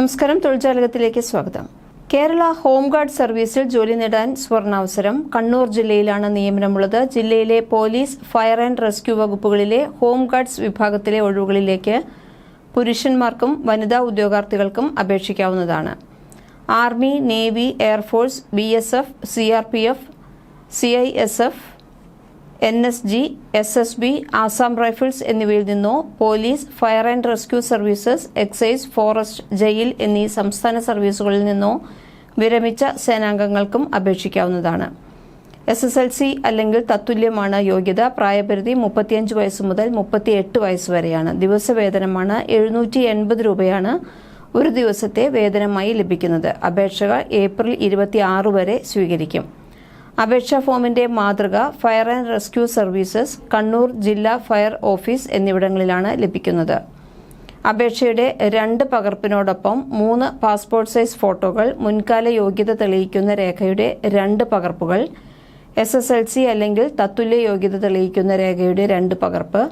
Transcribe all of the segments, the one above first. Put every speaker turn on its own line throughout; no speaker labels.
നമസ്കാരം. തൊഴിൽജാലകത്തിലേക്ക് സ്വാഗതം. കേരള ഹോംഗാർഡ് സർവീസിൽ ജോലി നേടാൻ സ്വർണാവസരം കണ്ണൂർ ജില്ലയിലാണ് നിയമനമുള്ളത്. ജില്ലയിലെ പോലീസ് ഫയർ ആൻഡ് റെസ്ക്യൂ വകുപ്പുകളിലെ ഹോംഗാർഡ്സ് വിഭാഗത്തിലെ ഒഴിവുകളിലേക്ക് പുരുഷന്മാർക്കും വനിതാ ഉദ്യോഗാർത്ഥികൾക്കും അപേക്ഷിക്കാവുന്നതാണ്. Army navy air force B S F C R P F C I S F N S G S S B Assam rifles എന്നിവയിൽ നിന്നോ police fire and rescue services excise forest jail എന്നീ സംസ്ഥാന സർവീസുകളിൽ നിന്നോ വിരമിച്ച സേനാംഗങ്ങൾക്കും അപേക്ഷിക്കാവുന്നതാണ്. S S L C അല്ലെങ്കിൽ തത്തുല്യമാണ് യോഗ്യത. പ്രായപരിധി മുപ്പത്തിയഞ്ച് വയസ്സ് മുതൽ മുപ്പത്തിയെട്ട് വയസ്സ് വരെയാണ്. ദിവസവേതനമാണ് എഴുന്നൂറ്റി എൺപത് രൂപയാണ് ഒരു ദിവസത്തെ വേതനമായി ലഭിക്കുന്നത്. അപേക്ഷകൾ ഏപ്രിൽ ഇരുപത്തി വരെ സ്വീകരിക്കും. അപേക്ഷാ ഫോമിന്റെ മാതൃക fire and rescue services Kannur ജില്ലാ ഫയർ ഓഫീസ് എന്നിവിടങ്ങളിലാണ് ലഭിക്കുന്നത്. അപേക്ഷയുടെ രണ്ട് പകർപ്പിനോടൊപ്പം മൂന്ന് പാസ്പോർട്ട് സൈസ് ഫോട്ടോകൾ മുൻകാല യോഗ്യത തെളിയിക്കുന്ന രേഖയുടെ രണ്ട് പകർപ്പുകൾ എസ് എസ് എൽ സി അല്ലെങ്കിൽ തത്തുല്യ യോഗ്യത തെളിയിക്കുന്ന രേഖയുടെ രണ്ട് പകർപ്പ്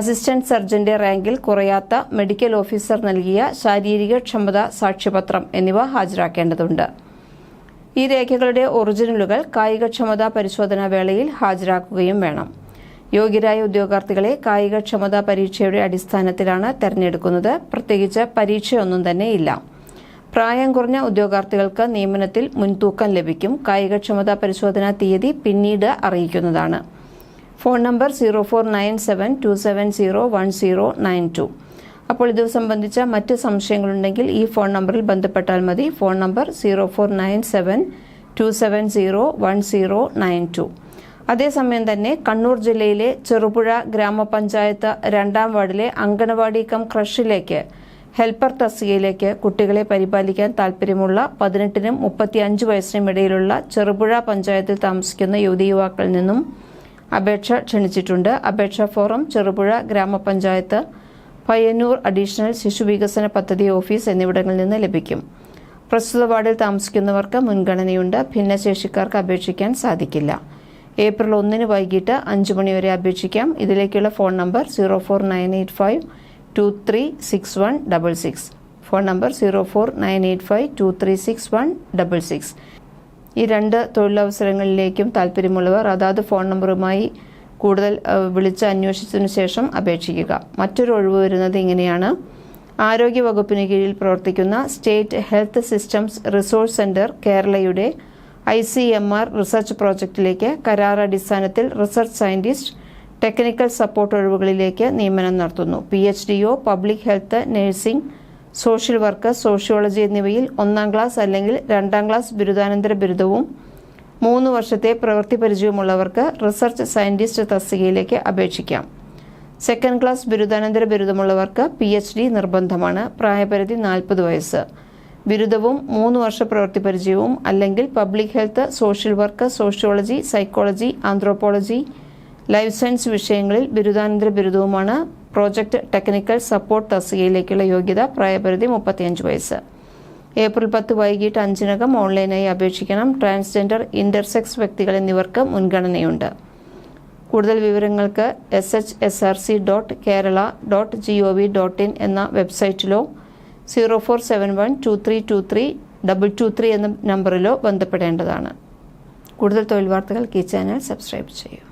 അസിസ്റ്റന്റ് സർജന്റെ റാങ്കിൽ കുറയാത്ത മെഡിക്കൽ ഓഫീസർ നൽകിയ ശാരീരിക ക്ഷമതാ സാക്ഷ്യപത്രം എന്നിവ ഹാജരാക്കേണ്ടതുണ്ട്. ഈ രേഖകളുടെ ഒറിജിനലുകൾ കായികക്ഷമതാ പരിശോധനാ വേളയിൽ ഹാജരാക്കുകയും വേണം. യോഗ്യരായ ഉദ്യോഗാർത്ഥികളെ കായികക്ഷമതാ പരീക്ഷയുടെ അടിസ്ഥാനത്തിലാണ് തെരഞ്ഞെടുക്കുന്നത്. പ്രത്യേകിച്ച് പരീക്ഷയൊന്നും തന്നെ ഇല്ല. പ്രായം കുറഞ്ഞ ഉദ്യോഗാർത്ഥികൾക്ക് നിയമനത്തിൽ മുൻതൂക്കം ലഭിക്കും. കായികക്ഷമതാ പരിശോധനാ തീയതി പിന്നീട് അറിയിക്കുന്നതാണ്. Phone number zero four nine seven two seven zero one zero nine two. അപ്പോൾ ഇത് സംബന്ധിച്ച മറ്റ് സംശയങ്ങളുണ്ടെങ്കിൽ ഈ ഫോൺ നമ്പറിൽ ബന്ധപ്പെട്ടാൽ മതി. Phone number zero four nine seven two seven zero one zero nine two. അതേസമയം തന്നെ കണ്ണൂർ ജില്ലയിലെ ചെറുപുഴ ഗ്രാമപഞ്ചായത്ത് രണ്ടാം വാർഡിലെ അങ്കണവാടി കം ക്രഷിലേക്ക് ഹെൽപ്പർ തസ്തികയിലേക്ക് കുട്ടികളെ പരിപാലിക്കാൻ താൽപ്പര്യമുള്ള പതിനെട്ടിനും മുപ്പത്തി അഞ്ച് വയസ്സിനും ഇടയിലുള്ള ചെറുപുഴ പഞ്ചായത്തിൽ താമസിക്കുന്ന യുവതി യുവാക്കളിൽ നിന്നും അപേക്ഷ ക്ഷണിച്ചിട്ടുണ്ട്. അപേക്ഷാ ഫോറം ചെറുപുഴ ഗ്രാമപഞ്ചായത്ത് പയ്യന്നൂർ അഡീഷണൽ ശിശു വികസന പദ്ധതി ഓഫീസ് എന്നിവിടങ്ങളിൽ നിന്ന് ലഭിക്കും. പ്രസ്തുത വാർഡിൽ താമസിക്കുന്നവർക്ക് മുൻഗണനയുണ്ട്. ഭിന്നശേഷിക്കാർക്ക് അപേക്ഷിക്കാൻ സാധിക്കില്ല. ഏപ്രിൽ ഒന്നിന് വൈകിട്ട് അഞ്ച് മണിവരെ അപേക്ഷിക്കാം. ഇതിലേക്കുള്ള phone number zero four nine eight five two three six one double six. Phone number zero four nine eight five two three six one double six. ഈ രണ്ട് തൊഴിലവസരങ്ങളിലേക്കും താല്പര്യമുള്ളവർ അതാത് ഫോൺ നമ്പറുമായി കൂടുതൽ വിളിച്ച് അന്വേഷിച്ചതിനു ശേഷം അപേക്ഷിക്കുക. മറ്റൊരു ഒഴിവ് വരുന്നത് ഇങ്ങനെയാണ്. ആരോഗ്യ വകുപ്പിന് കീഴിൽ പ്രവർത്തിക്കുന്ന state health systems resource centre കേരളയുടെ I C M R research പ്രോജക്റ്റിലേക്ക് കരാർ അടിസ്ഥാനത്തിൽ റിസർച്ച് സയന്റിസ്റ്റ് ടെക്നിക്കൽ സപ്പോർട്ട് ഒഴിവുകളിലേക്ക് നിയമനം നടത്തുന്നു. P H D O public health nursing social work sociology എന്നിവയിൽ ഒന്നാം ക്ലാസ് അല്ലെങ്കിൽ രണ്ടാം ക്ലാസ് ബിരുദാനന്തര ബിരുദവും മൂന്ന് വർഷത്തെ പ്രവൃത്തി പരിചയമുള്ളവർക്ക് റിസർച്ച് സയന്റിസ്റ്റ് തസ്തികയിലേക്ക് അപേക്ഷിക്കാം. സെക്കൻഡ് ക്ലാസ് ബിരുദാനന്തര ബിരുദമുള്ളവർക്ക് പി എച്ച് ഡി നിർബന്ധമാണ്. പ്രായപരിധി നാൽപ്പത് വയസ്സ്. ബിരുദവും മൂന്ന് വർഷ പ്രവൃത്തി പരിചയവും അല്ലെങ്കിൽ public health social work sociology psychology anthropology life science വിഷയങ്ങളിൽ ബിരുദാനന്തര ബിരുദവുമാണ്. പ്രോജക്റ്റ് ടെക്നിക്കൽ സപ്പോർട്ട് തസ്തികയിലേക്കുള്ള യോഗ്യത പ്രായപരിധി മുപ്പത്തിയഞ്ച് വയസ്സ്. ഏപ്രിൽ പത്ത് വൈകിട്ട് അഞ്ചിനകം ഓൺലൈനായി അപേക്ഷിക്കണം. ട്രാൻസ്ജെൻഡർ ഇന്റർസെക്സ് വ്യക്തികൾ എന്നിവർക്ക് മുൻഗണനയുണ്ട്. കൂടുതൽ വിവരങ്ങൾക്ക് S H S R C dot Kerala dot G O V dot in എന്ന വെബ്സൈറ്റിലോ zero four seven one two three two three double two three എന്ന നമ്പറിലോ ബന്ധപ്പെടേണ്ടതാണ്. കൂടുതൽ തൊഴിൽ വാർത്തകൾക്ക് ഈ ചാനൽ സബ്സ്ക്രൈബ് ചെയ്യൂ.